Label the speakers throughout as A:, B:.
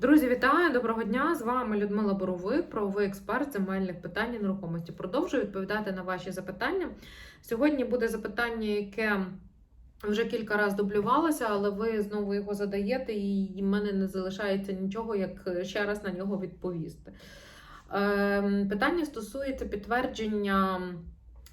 A: Друзі, вітаю! Доброго дня! З вами Людмила Боровик, правовий експерт земельних питань і нерухомості. Продовжую відповідати на ваші запитання. Сьогодні буде запитання, яке вже кілька разів дублювалося, але ви знову його задаєте, і в мене не залишається нічого, як ще раз на нього відповісти. Ем, Питання стосується підтвердження.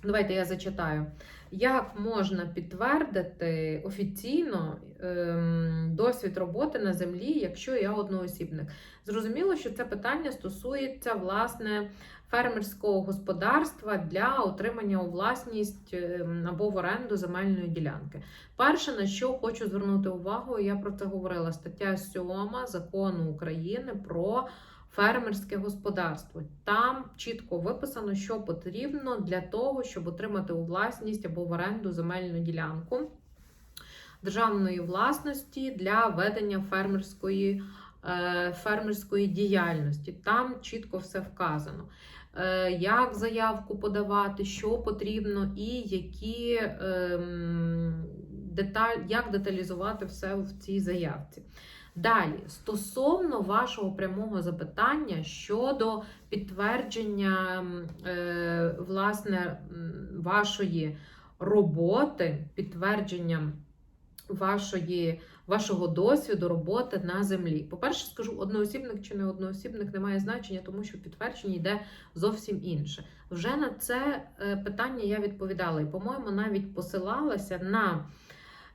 A: Давайте я зачитаю. Як можна підтвердити офіційно ем, досвід роботи на землі, якщо я одноосібник? Зрозуміло, що це питання стосується власне фермерського господарства для отримання у власність ем, або в оренду земельної ділянки. Перше, на що хочу звернути увагу, я про це говорила. Стаття 7 закону України про фермерське господарство. Там чітко виписано, що потрібно для того, щоб отримати у власність або в оренду земельну ділянку державної власності для ведення фермерської, е, фермерської діяльності. Там чітко все вказано. Е, Як заявку подавати, що потрібно, і які ем, деталь, як деталізувати все в цій заявці. Далі, стосовно вашого прямого запитання щодо підтвердження е, власне вашої роботи, підтвердження вашої, вашого досвіду роботи на землі. По-перше, скажу, одноосібник чи не одноосібник не має значення, тому що підтвердження йде зовсім інше. Вже на це е, питання я відповідала, і, по-моєму, навіть посилалася на.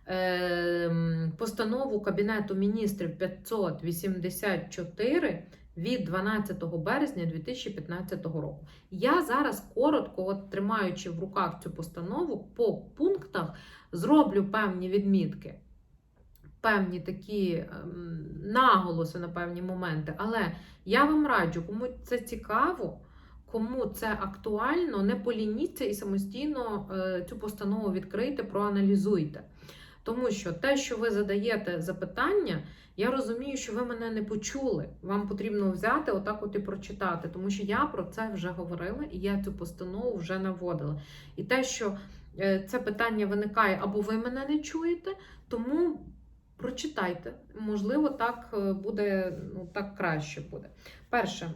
A: Ем, постанову Кабінету міністрів 584 від 12 березня 2015 року. Я зараз коротко, от тримаючи в руках цю постанову, по пунктах зроблю певні відмітки, певні такі ем, наголоси на певні моменти. Але я вам раджу, кому це цікаво. Кому це актуально, не полініться і самостійно е, цю постанову відкрийте, проаналізуйте. Тому що те, що ви задаєте запитання, я розумію, що ви мене не почули. Вам потрібно взяти отак от і прочитати, тому що я про це вже говорила і я цю постанову вже наводила. І те, що е, це питання виникає, або ви мене не чуєте, тому прочитайте. Можливо, так е, буде, ну так краще буде. Перше.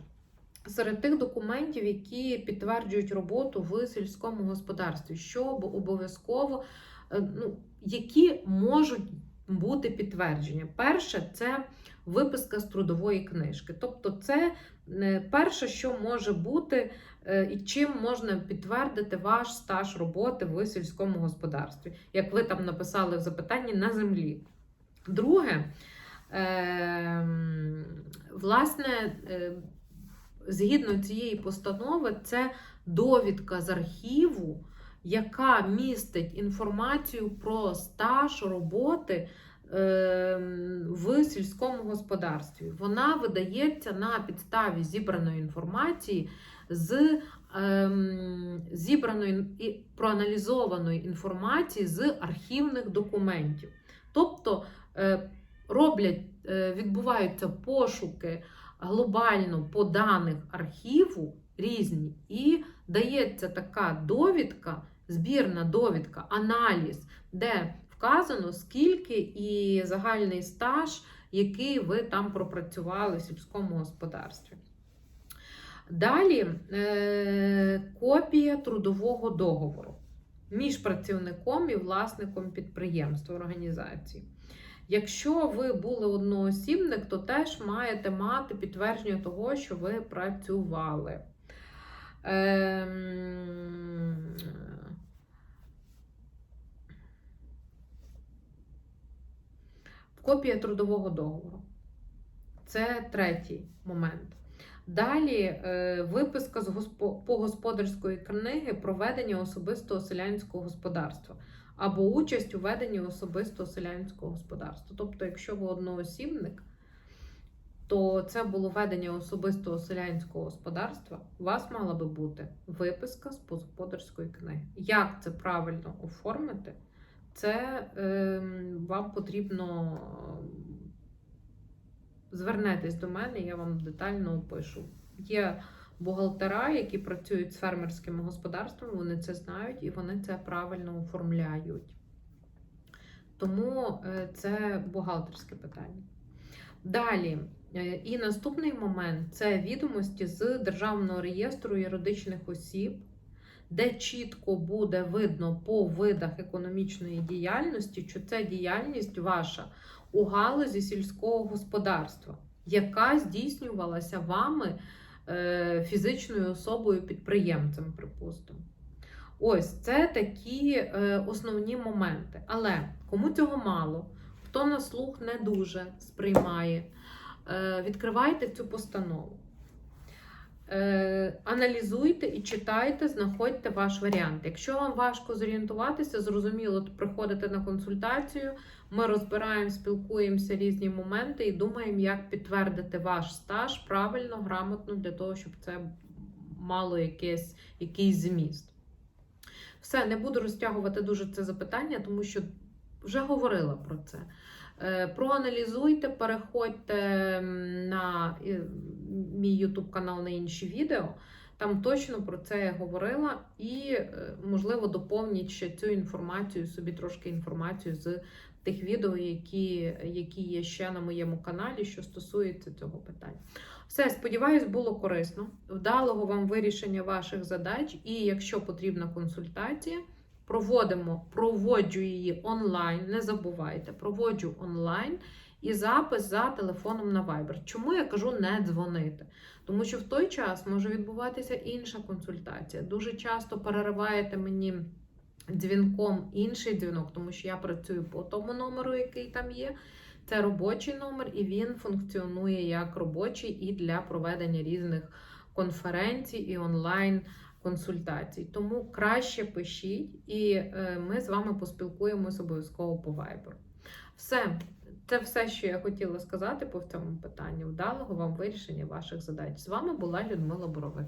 A: Серед тих документів, які підтверджують роботу в сільському господарстві, що обов'язково ну, які можуть бути підтвердження. Перше це виписка з трудової книжки. Тобто, це е, перше, що може бути, е, і чим можна підтвердити ваш стаж роботи в сільському господарстві, як ви там написали в запитанні на землі. Друге, власне, згідно цієї постанови, це довідка з архіву яка містить інформацію про стаж роботи ем, в сільському господарстві. Вона видається на підставі зібраної інформації з ем, зібраної і проаналізованої інформації з архівних документів. Тобто е, роблять, е, відбуваються пошуки глобально по даних архіву різні, і дається така довідка збірна довідка, аналіз, де вказано, скільки і загальний стаж, який ви там пропрацювали в сільському господарстві. Далі е, копія трудового договору між працівником і власником підприємства організації. Якщо ви були одноосібник, то теж маєте мати підтвердження того, що ви працювали. Ем, Копія трудового договору. Це третій момент. Далі е, виписка з по господарської книги проведення особистого селянського господарства або участь у веденні особистого селянського господарства. Тобто, якщо ви одноосібник, то це було ведення особистого селянського господарства, у вас мала би бути виписка з господарської книги. Як це правильно оформити? Це е, вам потрібно звернетесь до мене, я вам детально опишу. Є бухгалтера, які працюють з фермерськими господарствами, вони це знають і вони це правильно оформляють. Тому е, це бухгалтерське питання. Далі. е, І наступний момент це відомості з Державного реєстру юридичних осіб, де чітко буде видно по видах економічної діяльності, що це діяльність ваша у галузі сільського господарства, яка здійснювалася вами е, фізичною особою підприємцем, припустимо. Ось це такі е, основні моменти. Але кому цього мало, хто на слух не дуже сприймає, е, відкривайте цю постанову. Е, аналізуйте і читайте, знаходьте ваш варіант. Якщо вам важко зорієнтуватися, зрозуміло, то приходите на консультацію, ми розбираємо, спілкуємося різні моменти і думаємо, як підтвердити ваш стаж правильно, грамотно, для того, щоб це мало якийсь, якийсь зміст. Все, не буду розтягувати дуже це запитання, тому що вже говорила про це. Е, Проаналізуйте, переходьте на е, мій YouTube канал на інші відео. Там точно про це я говорила, і, е, можливо, доповніть ще цю інформацію, собі трошки інформацію з тих відео, які, які є ще на моєму каналі, що стосується цього питання. Все, сподіваюсь, було корисно. Вдалого вам вирішення ваших задач, і якщо потрібна консультація, проводимо, проводжу її онлайн. Не забувайте, проводжу онлайн і запис за телефоном на Viber. Чому я кажу не дзвонити? Тому що в той час може відбуватися інша консультація. Дуже часто перериваєте мені дзвінком інший дзвінок, тому що я працюю по тому номеру, який там є. Це робочий номер, і він функціонує як робочий і для проведення різних конференцій і онлайн консультацій. Тому краще пишіть, і е, ми з вами поспілкуємось обов'язково по Viber. Все, це все, що я хотіла сказати по цьому питанню. Вдалого вам вирішення ваших задач. З вами була Людмила Боровик.